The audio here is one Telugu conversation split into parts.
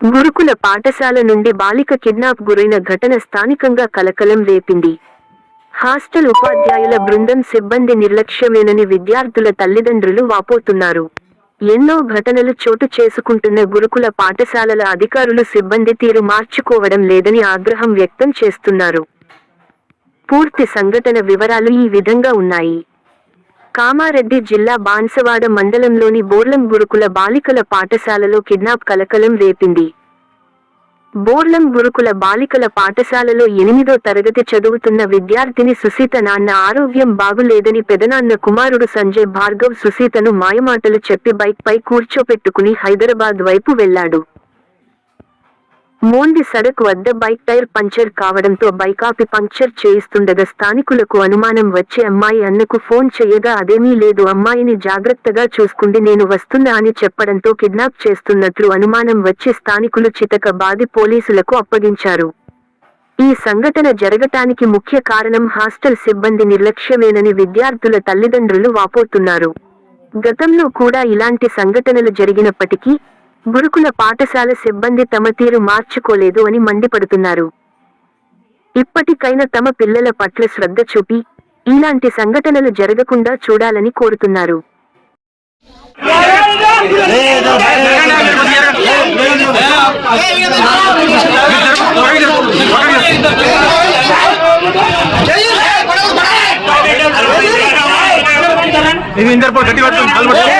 గురుకుల పాఠశాల నుండి బాలిక కిడ్నాప్ గురైన ఘటన స్థానికంగా కలకలం రేపింది. హాస్టల్ ఉపాధ్యాయుల బృందం సిబ్బంది నిర్లక్ష్యమేనని విద్యార్థుల తల్లిదండ్రులు వాపోతున్నారు. ఎన్నో ఘటనలు చోటు చేసుకుంటున్న గురుకుల పాఠశాలల అధికారులు సిబ్బంది తీరు మార్చుకోవడం లేదని ఆగ్రహం వ్యక్తం చేస్తున్నారు. పూర్తి సంఘటన వివరాలు ఈ విధంగా ఉన్నాయి. కామారెడ్డి జిల్లా బాన్సవాడ మండలంలోని బోర్లం గురుకుల బాలికల పాఠశాలలో కిడ్నాప్ కలకలం రేపింది. బోర్లం గురుకుల బాలికల పాఠశాలలో ఎనిమిదో తరగతి చదువుతున్న విద్యార్థిని సుసీత నాన్న ఆరోగ్యం బాగులేదని పెదనాన్న కుమారుడు సంజయ్ భార్గవ్ సుసీతను మాయమాటలు చెప్పి బైక్ పై కూర్చోపెట్టుకుని హైదరాబాద్ వైపు వెళ్ళాడు మోండి సడక్ వద్ద బైక్ టైర్ పంచర్ కావడంతో బైక్ ఆపి పంక్చర్ చేయిస్తుండగా స్థానికులకు అనుమానం వచ్చి అమ్మాయి అన్నకు ఫోన్ చేయగా అదేమీ లేదు అమ్మాయిని జాగ్రత్తగా చూసుకుండి నేను వస్తున్నా అని చెప్పడంతో కిడ్నాప్ చేస్తున్నట్లు అనుమానం వచ్చి స్థానికులు చితక బాది పోలీసులకు అప్పగించారు. ఈ సంఘటన జరగటానికి ముఖ్య కారణం హాస్టల్ సిబ్బంది నిర్లక్ష్యమేనని విద్యార్థుల తల్లిదండ్రులు వాపోతున్నారు. గతంలో కూడా ఇలాంటి సంఘటనలు జరిగినప్పటికీ గురుకుల పాఠశాల సిబ్బంది తమ తీరు మార్చుకోలేదు అని మండిపడుతున్నారు. ఇప్పటికైనా తమ పిల్లల పట్ల శ్రద్ధ చూపి ఇలాంటి సంఘటనలు జరగకుండా చూడాలని కోరుతున్నారు. ఇది ఇందరు పో గట్టి పట్టుకోండి.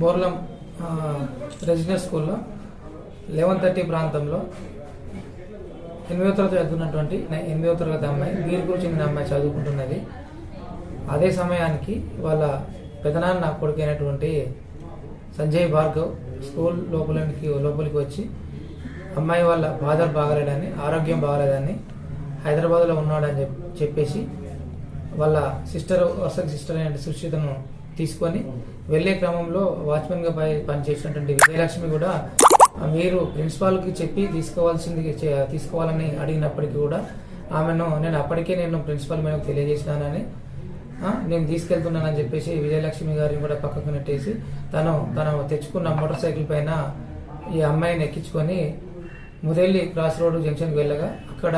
బోర్లం రెసిడెన్స్ స్కూల్లో లెవెన్ థర్టీ ప్రాంతంలో ఎనిమిదో తరగతి చదువుతున్నటువంటి ఎనిమిదో తరగతి అమ్మాయి వీరిపూర్ చెందిన అమ్మాయి చదువుకుంటున్నది. అదే సమయానికి వాళ్ళ పెదనాన్న కొడుకైనటువంటి సంజయ్ భార్గవ్ స్కూల్ లోపలికి లోపలికి వచ్చి అమ్మాయి వాళ్ళ ఫాదర్ బాగలేడని ఆరోగ్యం బాగలేదని హైదరాబాద్లో ఉన్నాడని చెప్పేసి వాళ్ళ సిస్టర్ వర్సల్ సిస్టర్ అండ్ సుశీతను తీసుకొని వెళ్ళే క్రమంలో వాచ్మెన్గా పై పనిచేసినటువంటి విజయలక్ష్మి కూడా మీరు ప్రిన్సిపాల్కి చెప్పి తీసుకోవాల్సింది తీసుకోవాలని అడిగినప్పటికీ కూడా ఆమెను నేను అప్పటికే నేను ప్రిన్సిపాల్ మేడం తెలియజేసినానని నేను తీసుకెళ్తున్నానని చెప్పేసి విజయలక్ష్మి గారిని కూడా పక్కకు నెట్టేసి తను తను తెచ్చుకున్న మోటార్ సైకిల్ పైన ఈ అమ్మాయిని ఎక్కించుకొని ముదెల్లి క్రాస్ రోడ్ జంక్షన్కి వెళ్ళగా అక్కడ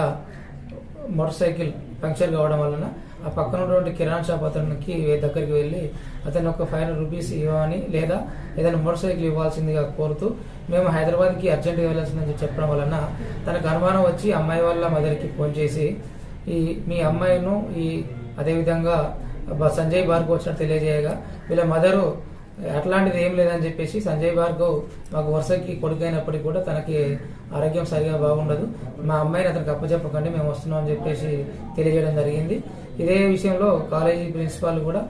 మోటార్ సైకిల్ పంక్చర్ కావడం వలన ఆ పక్కన ఉన్నటువంటి కిరాణా షాప్ అతనికి దగ్గరికి వెళ్ళి అతను ఒక ఫైవ్ హండ్రెడ్ రూపీస్ ఇవ్వని లేదా ఏదైనా మోటార్ సైకిల్ ఇవ్వాల్సిందిగా కోరుతూ మేము హైదరాబాద్కి అర్జెంట్గా వెళ్ళాల్సిందని చెప్పడం వలన తనకు అనుమానం వచ్చి అమ్మాయి వాళ్ళ మదర్కి ఫోన్ చేసి ఈ మీ అమ్మాయిను ఈ అదేవిధంగా సంజయ్ బార్కు వచ్చినట్టు తెలియజేయగా వీళ్ళ మదరు అట్లాంటిది ఏం లేదని చెప్పేసి సంజయ్ భార్గవ్ మాకు వరుసకి కొడుకైనప్పటికీ కూడా తనకి ఆరోగ్యం సరిగా బాగుండదు. మా అమ్మాయిని అతనికి అప్పచెప్పకండి మేము వస్తున్నాం అని చెప్పేసి తెలియజేయడం జరిగింది. ఇదే విషయంలో కాలేజీ ప్రిన్సిపాల్ కూడా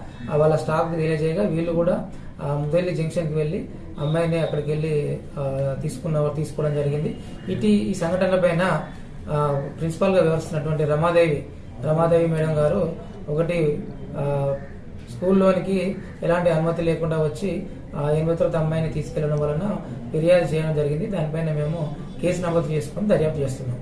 వాళ్ళ స్టాఫ్కి తెలియజేయగా వీళ్ళు కూడా ఆ ముదల్లి జంక్షన్కి వెళ్ళి అమ్మాయిని అక్కడికి వెళ్ళి తీసుకున్న తీసుకోవడం జరిగింది. ఇటు ఈ సంఘటనల పైన ప్రిన్సిపాల్గా వ్యవహరిస్తున్నటువంటి రమాదేవి రమాదేవి మేడం గారు ఒకటి స్కూల్లోనికి ఎలాంటి అనుమతి లేకుండా వచ్చి ఆ ఎనిమిది తరగతి అమ్మాయిని తీసుకెళ్ళడం వలన ఫిర్యాదు చేయడం జరిగింది. దానిపైన మేము కేసు నమోదు చేసుకొని దర్యాప్తు చేస్తున్నాం.